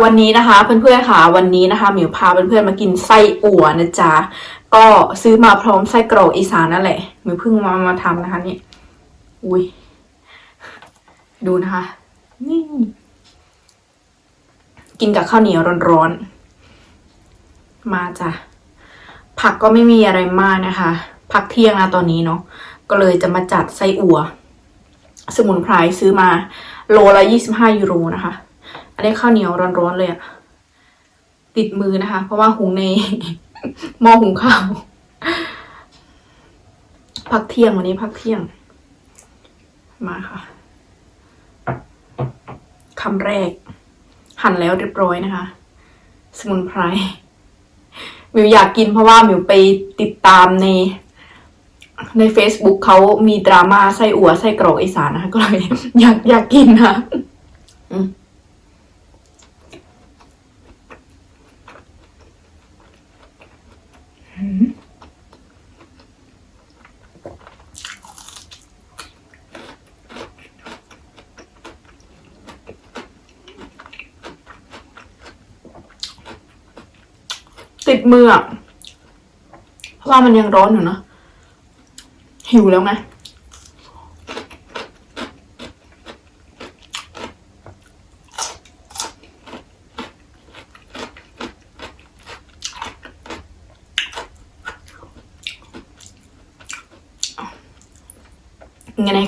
วันนี้นะคะเพื่อนๆค่ะวันนี้นะคะหมิวพาเพื่อนๆมากินไส้อั่วนะจ๊ะก็ซื้อมาพร้อมไส้กรอกอีสานนั่นแหละหมิวเพิ่งมามาทำนะคะนี่อุ้ยดูนะคะ นี่ กินกับข้าวเหนียวร้อนๆมาจ้ะผักก็ไม่มีอะไรมากนะคะพักเที่ยงนะตอนนี้เนาะก็เลยจะมาจัดไส้อั่ว สมุนไพรซื้อมาโลละยี่สิบห้ายูโรนะคะ อันนี้ข้าวเหนียวร้อนๆเลยอะติดมือนะคะ เพราะว่าหุงในหม้อหุงข้าวพักเที่ยงวันนี้พักเที่ยง มาค่ะคำแรก หั่นแล้วเรียบร้อยนะคะ สมุนไพรมิวอยากกินเพราะว่ามิวไปติดตามในใน Facebook เขามีดราม่าไส้อั่วไส้กรอกอีสานนะคะก็เลยอยากอยากกินนะอืม ติดมืออะเพราะว่ามันยังร้อนอยู่เนอะหิวแล้วไง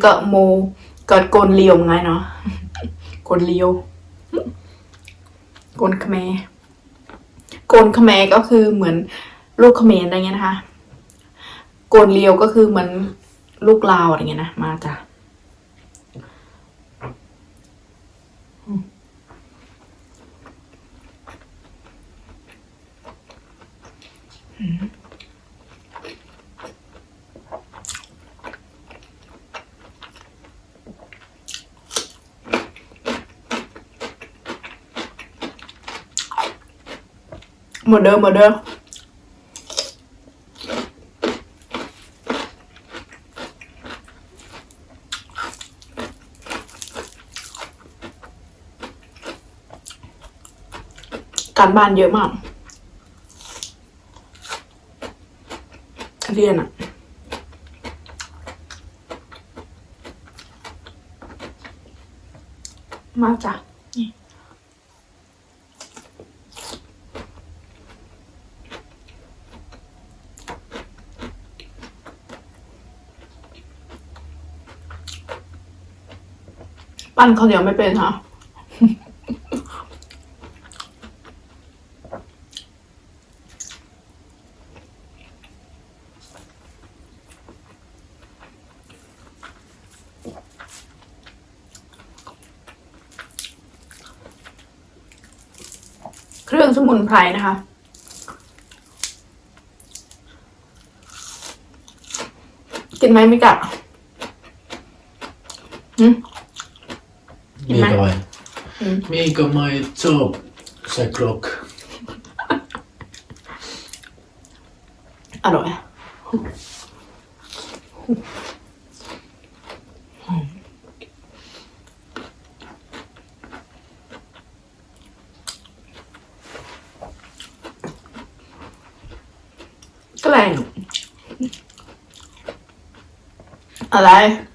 ไง này cỡ mù cỡ cồn liều ngay nó cồn liều โกนขแมโกนขแมก็คือเหมือนลูกเขมรอะไรเงี้ยนะคะโกนเลียวก็คือเหมือนลูกลาวอะไรเงี้ยนะมาจ้ะอืม อืมหมดเด้อหมดเด้อการบ้านเยอะมาก เรียนอะมาจ้ะ ปั้นข้าวเหนียวไม่เป็นค่ะเครื่องสมุนไพรนะคะ กินไหมไมิกะหืม Mikä Mä- vai? Mm. Mikä mai chop se krok? อร่อยอะ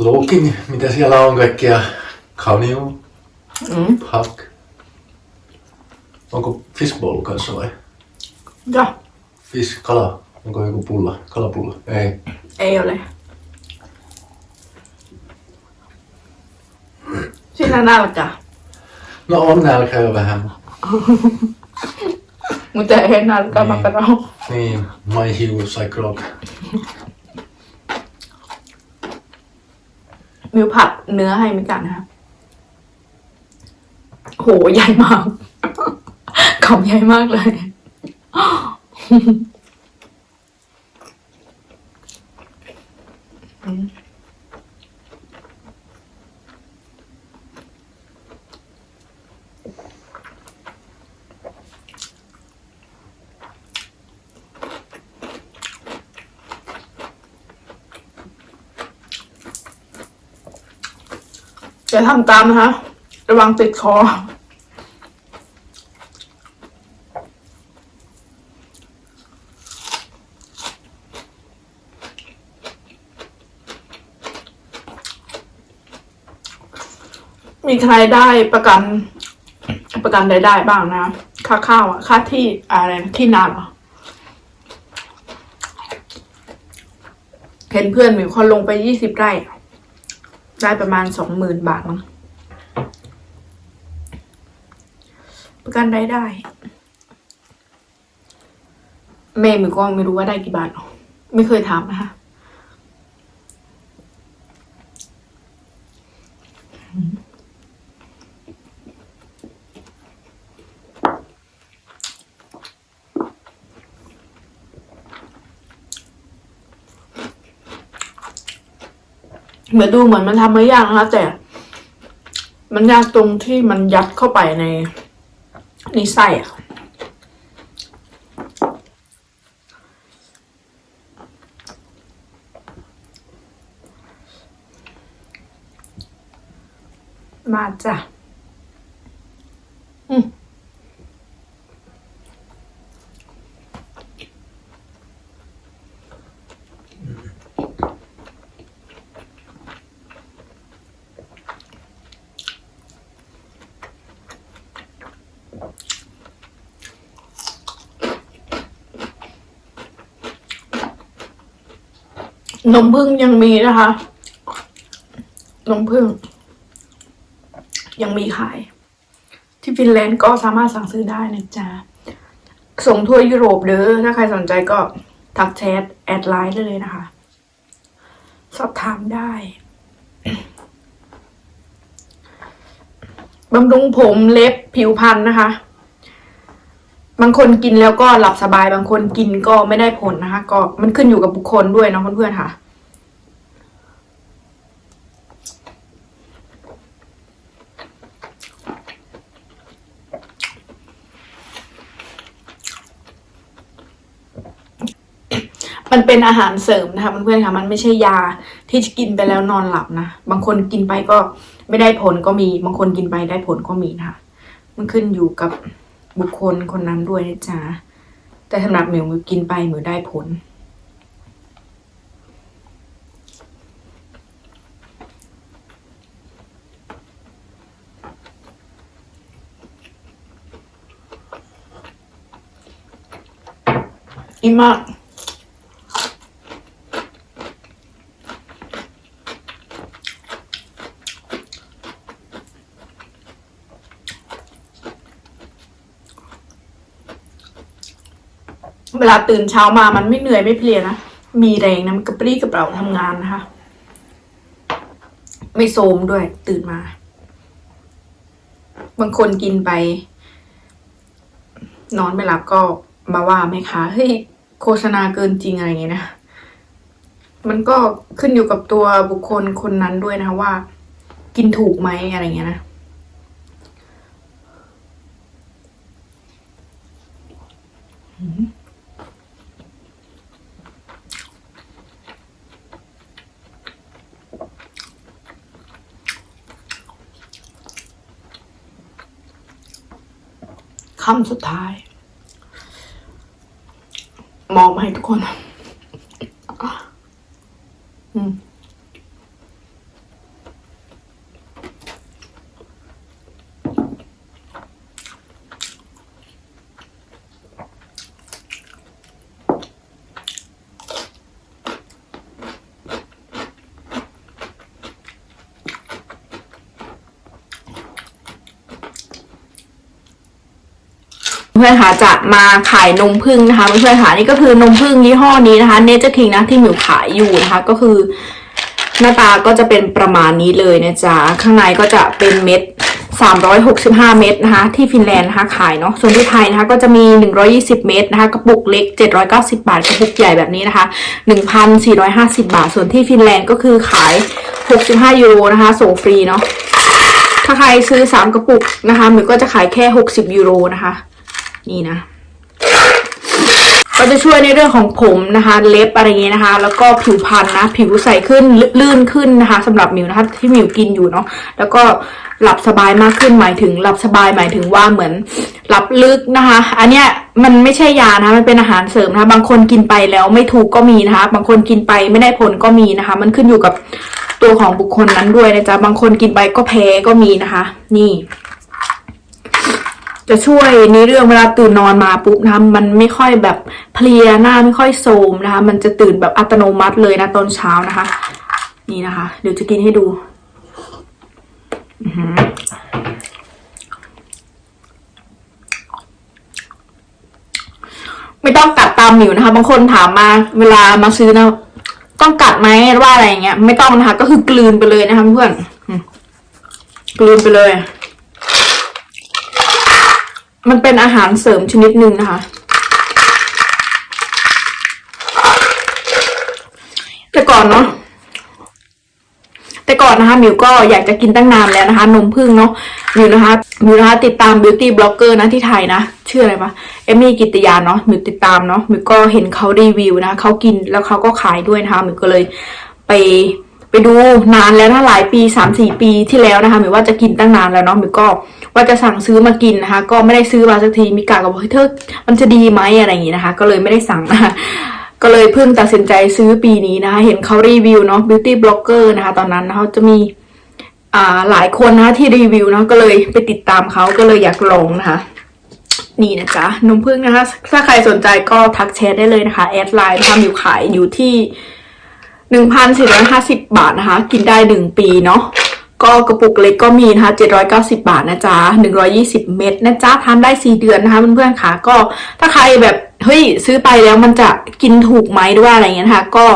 แกล้งอะไร Looking, mitä siellä on kaikkia kanju, อืม hak. Onko fishbowl kanssa vai? จ้ะ Fish, kala. Onko joku pulla? Kalapulla? Ei. เอวเลยชื่อนานาละจ้ะ No on nälkä jo vähän. มึงจะเห็นนาฬิกามากระเรา Niin, my hiu sai krok. มิวผัดเนื้อให้มิกันนะคะโหใหญ่มากคำใหญ่มากเลย ทำตามนะคะ ระวังติดคอ มีใครได้ประกัน ประกันรายได้บ้างนะ ค่าข้าวค่าที่อะไรที่นาเหรอเห็นเพื่อนมีคนลงไปยี่สิบไร่ ได้ประมาณสองหมื่นบาทมั้งประกันได้ได้ เม่หมิวก็ไม่รู้ว่าได้กี่บาท ไม่เคยถามนะคะ มือนดูเหมือนมันทำไม่ยากนะคะ แต่ มันยากตรงที่มันยัดเข้าไปในในไส้อะมาจ้ะอืม นมพึ่งยังมีนะคะ นมพึ่ง ยังมีขาย ที่ฟินแลนด์ก็สามารถสั่งซื้อได้นะจ๊ะ ส่งทั่วยุโรปเด้อ ถ้าใครสนใจก็ทักแชทแอดไลน์ได้เลยนะคะ สอบถามได้บำรุงผมเล็บผิวพรรณนะคะ บางคนกินแล้วก็หลับสบาย บางคนกินก็ไม่ได้ผลนะคะ ก็มันขึ้นอยู่กับบุคคลด้วยเนาะเพื่อนๆค่ะ มันเป็นอาหารเสริมนะคะเพื่อนๆค่ะ มันไม่ใช่ยาที่กินไปแล้วนอนหลับนะ บางคนกินไปก็ไม่ได้ผลก็มี บางคนกินไปได้ผลก็มีนะคะ มันขึ้นอยู่กับ บุคคลคนนั้นด้วยนะจ๊ะแต่สำหรับเหมิวมิวกินไปเหมิวได้ผลอีมาก ลาตื่นเช้ามามันไม่เหนื่อยไม่เพลียนะ มีแรงนะมันกระปรี้กระเปร่าทำงานนะคะ ไม่โทรมด้วย ตื่นมา บางคนกินไป นอนไม่หลับก็มาว่าแม่ค้าเฮ้ยโฆษณาเกินจริงอะไรอย่างเงี้ยนะ มันก็ขึ้นอยู่กับตัวบุคคลคนนั้นด้วยนะคะว่า กินถูกไหมอะไรอย่างเงี้ยนะำสุดท้าย มองมาให้ทุกคน เพื่อนค่ะจะมาขายนมผึ้งนะคะเพื่อนๆค่ะนี่ก็คือนมผึ้งยี่ห้อนี้นะคะเนเจอร์คิงนะที่หมิวขายอยู่นะคะก็คือ หน้าตาก็จะเป็นประมาณนี้เลยนะจ๊ะข้างในก็จะเป็นเม็ด 365 เม็ดนะคะที่ฟินแลนด์นะคะขายเนาะส่วนที่ไทยนะคะก็จะมี 120 เม็ดนะคะกระปุกเล็ก 790 บาทกระปุกใหญ่แบบนี้นะคะ 1,450 บาท ส่วนที่ฟินแลนด์ก็คือขาย 65 ยูโรนะคะส่งฟรีเนาะถ้าใครซื้อ 3 กระปุกนะคะหมิวก็จะขายแค่ 60 ยูโรนะคะ นี่นะก็จะช่วยในเรื่องของผมนะคะ เล็บอะไรเงี้ยนะคะ แล้วก็ผิวพรรณนะ ผิวใสขึ้นลื่นขึ้นนะคะสำหรับมิวนะคะ ที่มิวกินอยู่เนาะแล้วก็หลับสบายมากขึ้นหมายถึงหลับสบายหมายถึงว่าเหมือนหลับลึกนะคะ อันเนี้ยมันไม่ใช่ยานะะมันเป็นอาหารเสริมนะคะ บางคนกินไปแล้วไม่ถูกก็มีนะคะ บางคนกินไปไม่ได้ผลก็มีนะคะ มันขึ้นอยู่กับตัวของบุคคลนั้นด้วยนะจ๊ะบางคนกินไปก็แพ้ก็มีนะคะ นี่ จะช่วยในเรื่องเวลาตื่นนอนมาปุ๊บนะคะมันไม่ค่อยแบบเพลียหน้าไม่ค่อยโทรมนะคะมันจะตื่นแบบอัตโนมัติเลยนะตอนเช้านะคะ นี่นะคะ เดี๋ยวจะกินให้ดูไม่ต้องกัดตามหมิวนะคะ บางคนถามมาเวลามาซื้อนะต้องกัดไหมว่าอะไรเงี้ย ไม่ต้องนะคะ ก็คือกลืนไปเลยนะคะเพื่อนกลืนไปเลย มันเป็นอาหารเสริมชนิดหนึ่งนะคะ แต่ก่อนเนาะแต่ก่อนนะคะมิวก็อยากจะกินตั้งนานแล้วนะคะ นมผึ้งเนาะมิวนะคะมิวนะคะติดตามบิวตี้บล็อกเกอร์นะที่ไทยนะชื่ออะไรปะเอมี่กิตยาเนาะมิวติดตามเนาะมิวก็เห็นเขารีวิวนะเขากินแล้วเขาก็ขายด้วยนะคะมิวก็เลยไป ไปดูนานแล้วนะหลายปีสามสี่ปีที่แล้วนะคะหมิวว่าจะกินตั้งนานแล้วเนาะหมิวก็ว่าจะสั่งซื้อมากินนะคะ ก็ไม่ได้ซื้อมาสักทีมีกาก็บอกเฮ้ยเธอมันจะดีไหมอะไรอย่างงี้นะคะ ก็เลยไม่ได้สั่งนะคะก็เลยเพิ่งตัดสินใจซื้อปีนี้นะคะ เห็นเขารีวิวเนาะ beauty blogger นะคะ ตอนนั้นนะคะจะมีอ่าหลายคนนะคะที่รีวิวเนาะก็เลยไปติดตามเขาก็เลยอยากลองนะคะ นี่นะจ๊ะนมพึ่งนะคะ ถ้าใครสนใจก็ทักแชทได้เลยนะคะ แอดไลน์นะคะอยู่ขายอยู่ที่ หนึ่งพันสี่ร้อยห้าสิบบาทนะคะ กินได้หนึ่งปีเนาะก็กระปุกเล็กก็มีนะคะเจ็ดร้อยเก้าสิบาทนะจ๊ะหนึ่งร้อยี่สิบเม็ดนะจ๊ะทานได้สี่เดือนนะคะเพื่อนๆค่ะ ก็ถ้าใครแบบเฮ้ยซื้อไปแล้วมันจะกินถูกไหมด้วยอะไรเงี้ยนะคะ ก็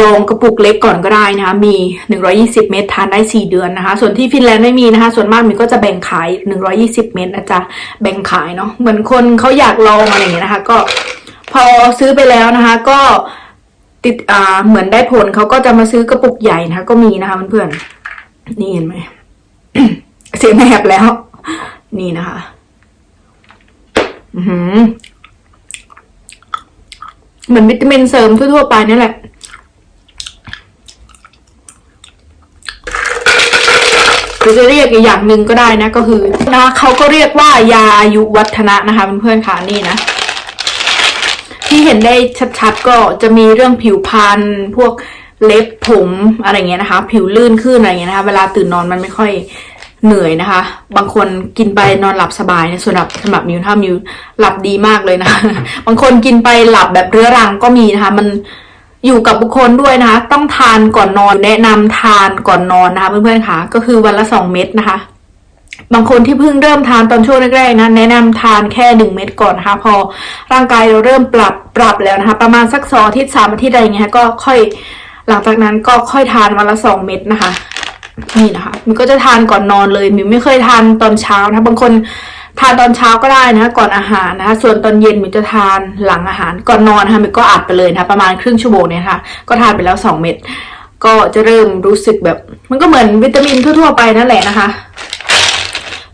ลองกระปุกเล็กก่อนก็ได้นะคะ มี 120 เม็ดทานได้ 4 เดือนนะคะ ส่วนที่ฟินแลนด์ไม่มีนะคะ ส่วนมากมีก็จะแบ่งขาย 120 เม็ดนะจ๊ะ แบ่งขายเนาะ เหมือนคนเขาอยากลองอะไรเงี้ยนะคะ ก็พอซื้อไปแล้วนะคะ ก็ ติดอ่าเหมือนได้ผลเขาก็จะมาซื้อกระปุกใหญ่นะคะ ก็มีนะคะเพื่อนๆนี่เห็นไหมเสียงแหบแล้ว นี่นะคะอือหือเหมือนวิตามินเสริมทั่วๆไปนี่แหละหรือจะเรียกอีกอย่างหนึ่งก็ได้นะ ก็คือนะเขาก็เรียกว่ายาอายุวัฒนะนะคะเพื่อนๆค่ะนี่นะ ที่เห็นได้ชัดๆก็จะมีเรื่องผิวพรรณพวกเล็บผมอะไรเงี้ยนะคะ ผิวลื่นขึ้นอะไรเงี้ยนะคะ เวลาตื่นนอนมันไม่ค่อยเหนื่อยนะคะ บางคนกินไปนอนหลับสบายเนี่ยสำหรับสำหรับมิวถ้ามิวหลับดีมากเลยนะะบางคนกินไปหลับแบบเรื้อรังก็มีนะคะ มันอยู่กับบุคคลด้วยนะคะ ต้องทานก่อนนอนแนะนำทานก่อนนอนนะคะ เพื่อนๆค่ะ ก็คือวันละสองเม็ดนะคะ บางคนที่เพิ่งเริ่มทานตอนช่วงแรกๆนะแนะนำทานแค่หนึ่งเม็ดก่อนนะคะพอร่างกายเราเริ่มปรับปรับแล้วนะคะ ประมาณสักสองอาทิตย์สามอาทิตย์อะไรเงี้ยก็ค่อยหลังจากนั้นก็ค่อยทานวันละสองเม็ดนะคะนี่นะคะมิวก็จะทานก่อนนอนเลยมิวไม่เคยทานตอนเช้านะะบางคนทานตอนเช้าก็ได้นะะก่อนอาหารนะคะส่วนตอนเย็นมิวจะทานหลังอาหารก่อนนอนนะคะมิวก็อัดไปเลยนะะประมาณครึ่งชั่วโมงเนี่ยนะคะก็ทานไปแล้วสองเม็ดก็จะเริ่มรู้สึกแบบ มันก็เหมือนวิตามินทั่วๆไปนั่นแหละนะคะ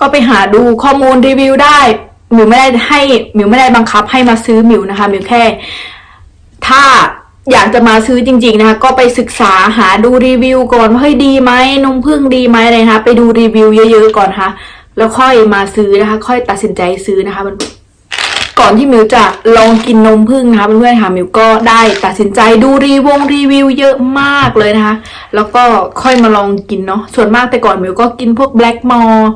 ก็ไปหาดูข้อมูลรีวิวได้มิวไม่ได้ให้มิวไม่ได้บังคับให้มาซื้อมิวนะคะมิวแค่ ถ้าอยากจะมาซื้อจริง ๆ นะคะ ก็ไปศึกษาหาดูรีวิวก่อนว่าเฮ้ยดีไหมนมผึ้งดีไหมอะไรนะคะ ไปดูรีวิวเยอะๆก่อนค่ะแล้วค่อยมาซื้อนะคะ ค่อยตัดสินใจซื้อนะคะมันก่อนที่มิวจะลองกินนมผึ้งนะคะเพื่อนๆค่ะมิวก็ได้ตัดสินใจดูรีวงรีวิวเยอะมากเลยนะคะ แล้วก็ค่อยมาลองกินเนาะส่วนมากแต่ก่อนมิวก็กินพวกแบล็กมอร์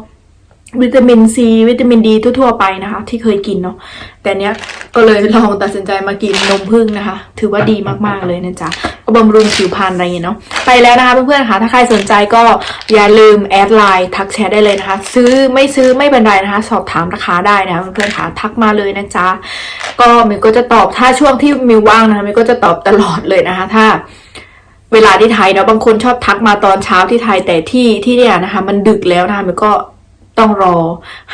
วิตามินซีวิตามินดีทั่วๆไปนะคะ ที่เคยกินเนาะแต่เนี้ยก็เลยลองตัดสินใจมากินนมผึ้งนะคะ ถือว่าดีมากๆเลยนะจ๊ะก็บำรุงผิวพรรณอะไรอย่างเงี้ยเนาะไปแล้วนะคะเพื่อนๆค่ะถ้าใครสนใจก็อย่าลืมแอดไลน์ทักแชทได้เลยนะคะ ซื้อไม่ซื้อไม่เป็นไรนะคะ สอบถามราคาได้นะะเพื่อนๆค่ะทักมาเลยนะจ๊ะก็มิวก็จะตอบถ้าช่วงที่มิวว่างนะคะมิวก็จะตอบตลอดเลยนะคะ ถ้าเวลาที่ไทยเนาะบางคนชอบทักมาตอนเช้าที่ไทยแต่ที่ที่เนี่ยนะคะ มันดึกแล้วนะคะมันก็ ต้องรอ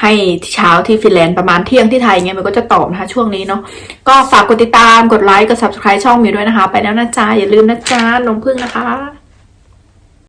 ให้เช้าที่ฟินแลนด์ประมาณเที่ยงที่ไทยเงี้ยมันก็จะตอบนะคะช่วงนี้เนาะก็ฝากกดติดตามกดไลค์กด subscribe ช่องมิวด้วยนะคะ ไปแล้วนะจ๊ะอย่าลืมนะจ๊ะนมพึ่งนะคะ